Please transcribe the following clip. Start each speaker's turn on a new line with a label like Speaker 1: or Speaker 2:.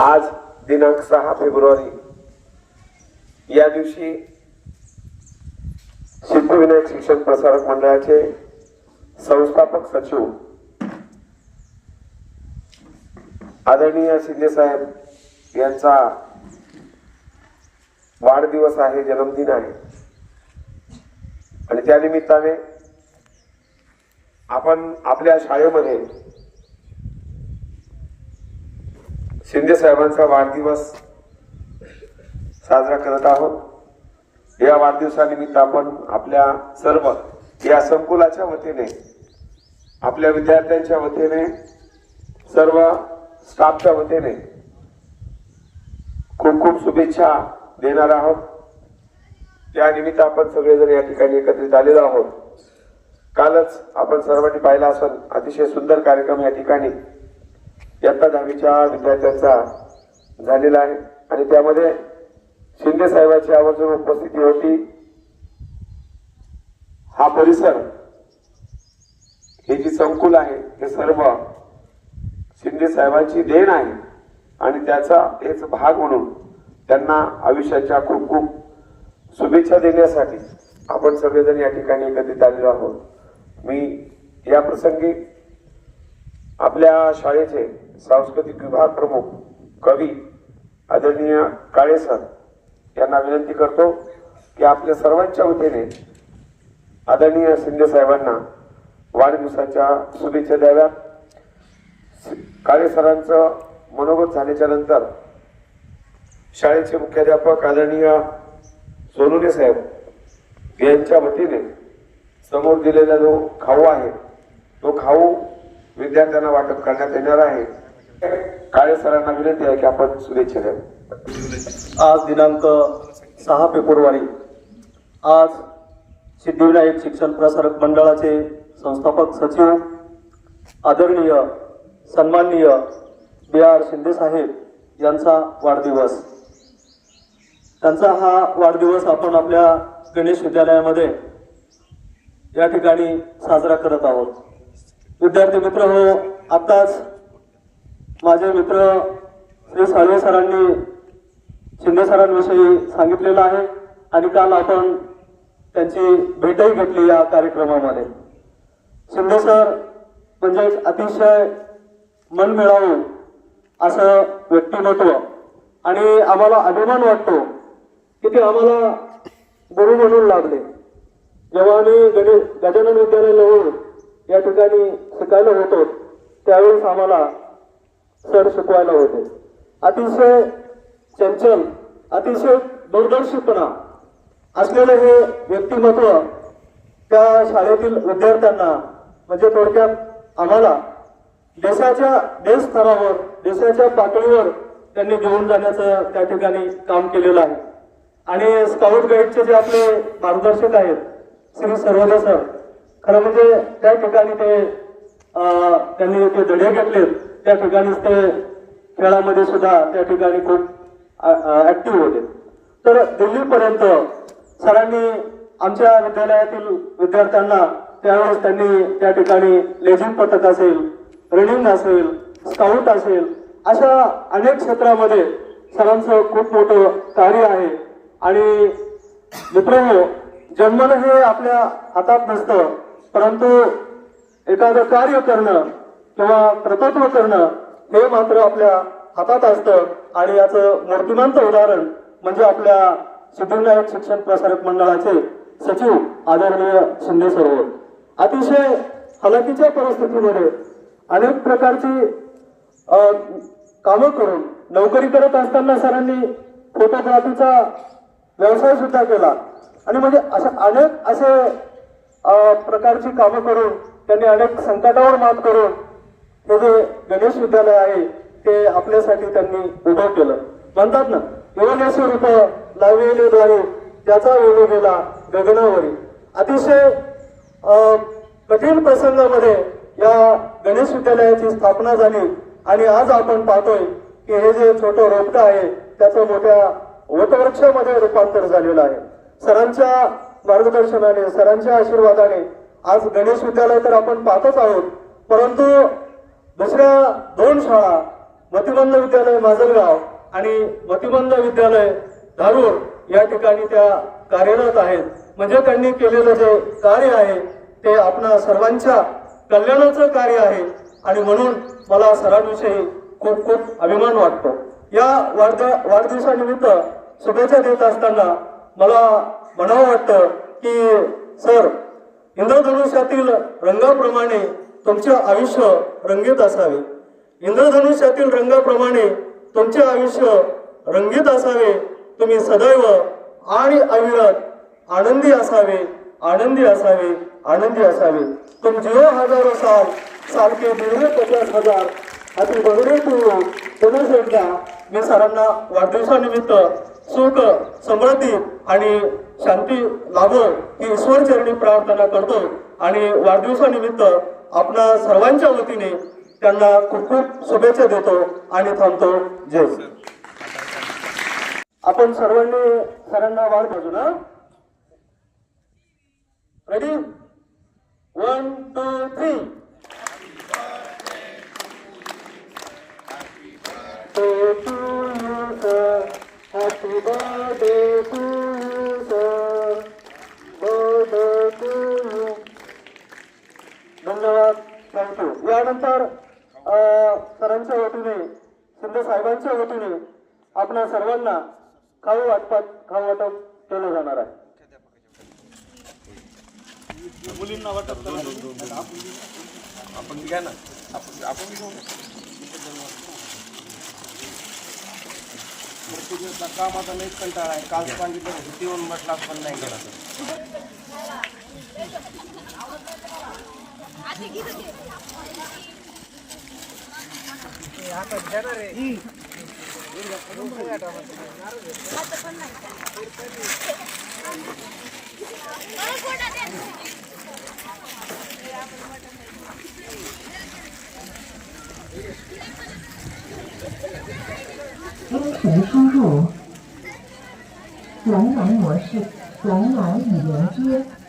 Speaker 1: आज दिनांक सहा फेब्रुवारी. या दिवशी सिद्धिविनायक शिक्षण प्रसारक मंडळाचे संस्थापक सचिव आदरणीय शिंदे साहेब यांचा वाढदिवस आहे जन्मदिन आहे. आणि त्या निमित्ताने आपण आपल्या शाळेमध्ये शिंदे साहेबांचा वाढदिवस साजरा करत आहोत. या वाढदिवसानिमित्त आपण आपल्या सर्व या संकुलाच्या वतीने आपल्या विद्यार्थ्यांच्या वतीने सर्व स्टाफच्या वतीने खूप खूप शुभेच्छा देणार आहोत. त्यानिमित्त आपण सगळेजण या ठिकाणी एकत्रित आलेलो आहोत. कालच आपण सर्वांनी पाहिला असून अतिशय सुंदर कार्यक्रम या ठिकाणी इयत्ता दहावीच्या विद्यार्थ्यांचा झालेला आहे. आणि त्यामध्ये शिंदे साहेबांची आवर्जून उपस्थिती होती. हा परिसर हे जी संकुल आहे हे सर्व शिंदे साहेबांची देण आहे. आणि त्याचा हेच भाग म्हणून त्यांना आयुष्याच्या खूप खूप शुभेच्छा देण्यासाठी आपण सगळेजण या ठिकाणी एकत्रित आलेलो आहोत. मी या प्रसंगी आपल्या शाळेचे सांस्कृतिक विभाग प्रमुख कवी आदरणीय काळे सर यांना विनंती करतो की आपल्या सर्वांच्या वतीने आदरणीय शिंदे साहेबांना वाढदिवसाच्या शुभेच्छा द्याव्या. काळे सरांचं मनोगत झाल्याच्यानंतर शाळेचे मुख्याध्यापक आदरणीय सोनुने साहेब यांच्या वतीने समोर दिलेला जो खाऊ आहे तो खाऊ विद्यार्थ्यांना वाटप करण्यात येणार आहे. काळे सरांना विनंती आहे की आपण शुभेच्छा द्या
Speaker 2: आज दिनांक सहा फेब्रुवारी. आज सिद्धिविनायक शिक्षण प्रसारक मंडळाचे संस्थापक सचिव आदरणीय सन्माननीय बी आर शिंदेसाहेब यांचा वाढदिवस. त्यांचा हा वाढदिवस आपण आपल्या गणेश विद्यालयामध्ये या ठिकाणी साजरा करत आहोत. विद्यार्थी मित्र हो आताच माझे मित्र श्री साळवे सरांनी शिंदे सरांविषयी सांगितलेलं आहे आणि काल आपण त्यांची भेटही घेतली या कार्यक्रमामध्ये. शिंदे सर म्हणजे एक अतिशय मन मिळावून असं व्यक्तिमत्व आणि आम्हाला अभिमान वाटतो की ते आम्हाला गुरु म्हणून लागले जेव्हा आम्ही गणे गजानन विद्यालयाला लवून या ठिकाणी शिकायला होतो त्यावेळेस आम्हाला सर शिकवायला होते. अतिशय चंचल अतिशय दूरदर्शीपणा असलेलं हे व्यक्तिमत्व त्या शाळेतील विद्यार्थ्यांना म्हणजे थोडक्यात आम्हाला देशाच्या देश स्तरावर देशाच्या पातळीवर त्यांनी घेऊन जाण्याचं त्या ठिकाणी काम केलेलं आहे. आणि स्काउट गाईडचे जे आपले मार्गदर्शक आहेत श्री सर्वदा सर खरं म्हणजे त्या ठिकाणी ते त्यांनी ते धडे घेतलेत त्या ठिकाणीच ते खेळामध्ये सुद्धा त्या ठिकाणी खूप ऍक्टिव्ह होते. तर दिल्लीपर्यंत सरांनी आमच्या विद्यालयातील विद्यार्थ्यांना त्यावेळेस त्यांनी त्या ठिकाणी लेझिम पथक असेल रनिंग असेल स्काउट असेल अशा अनेक क्षेत्रामध्ये सरांचं खूप मोठं कार्य आहे. आणि मित्रांनो जन्मन हे आपल्या हातात नसतं. परंतु एखादं कार्य करणं किंवा कर्तृत्व करणं हे मात्र आपल्या हातात असतं आणि याचं मूर्तिमंत उदाहरण म्हणजे आपल्या सिद्धिविनायक शिक्षण प्रसारक मंडळाचे सचिव आदरणीय शिंदे सर अतिशय हलाखीच्या परिस्थितीमध्ये अनेक प्रकारची कामं करून नोकरी करत असताना सरांनी फोटोग्राफीचा व्यवसाय सुद्धा केला. आणि म्हणजे अशा अनेक असे प्रकारची कामं करून त्यांनी अनेक संकटावर मात करून हे जे गणेश विद्यालय आहे ते आपल्यासाठी त्यांनी उभं केलं. म्हणतात ना युवनेश्वर रूप लावलेद्वारे त्याचा वेळू गेला गगनावरी. अतिशय कठीण प्रसंगामध्ये या गणेश विद्यालयाची स्थापना झाली आणि आज आपण पाहतोय की हे जे छोटं रोपटं आहे त्याचं मोठ्या वटवृक्षामध्ये रूपांतर झालेलं आहे. सरांच्या मार्गदर्शनाने सरांच्या आशीर्वादाने. आज गणेश विद्यालय तर आपण पाहतच आहोत. परंतु दुसऱ्या दोन शाळा मतिमंद विद्यालय माजलगाव आणि मतिमंद विद्यालय धारूर या ठिकाणी त्या कार्यरत आहेत. म्हणजे त्यांनी केलेलं जे कार्य आहे ते आपणा सर्वांच्या कल्याणाचं कार्य आहे आणि म्हणून मला सरांविषयी खूप खूप अभिमान वाटतो. या वाढदिवसानिमित्त शुभेच्छा देत असताना मला म्हणावं वाटतं की सर इंद्रधनुष्यातील रंगाप्रमाणे तुमचे आयुष्य रंगीत असावे. इंद्रधनुष्यातील रंगाप्रमाणे तुमचे आयुष्य रंगीत असावे. तुम्ही सदैव आणि अविरत आनंदी असावे आनंदी असावे आनंदी असावे. तुम जिओ हजारो साल सारखे दीर्घ पचास हजार. अति बगडे पूर्ण पुन्हा एकदा मी सरांना वाढदिवसानिमित्त सुख समृद्धी आणि शांती लाभो ही ईश्वर चरणी प्रार्थना करतो. आणि वाढदिवसानिमित्त आपणा सर्वांच्या वतीने त्यांना खूप खूप शुभेच्छा देतो आणि थांबतो. जय आपण सर्वांनी सरांना वाढ बाजू ना? रेडी वन टू थ्री अ, सरांच्या वतीने शिंदे साहेबांच्या वतीने आपल्या सर्वांना खाऊ वाटपात खाऊ वाटप केलं जाणार आहे.
Speaker 3: आपण घ्या ना. आपण आपण घेऊ कामाचा लईच कंटाळा आहे. काल सांगितलं होतं येऊन म्हटलं पण नाही गेला
Speaker 4: 音频输入蓝牙模式，蓝牙已连接。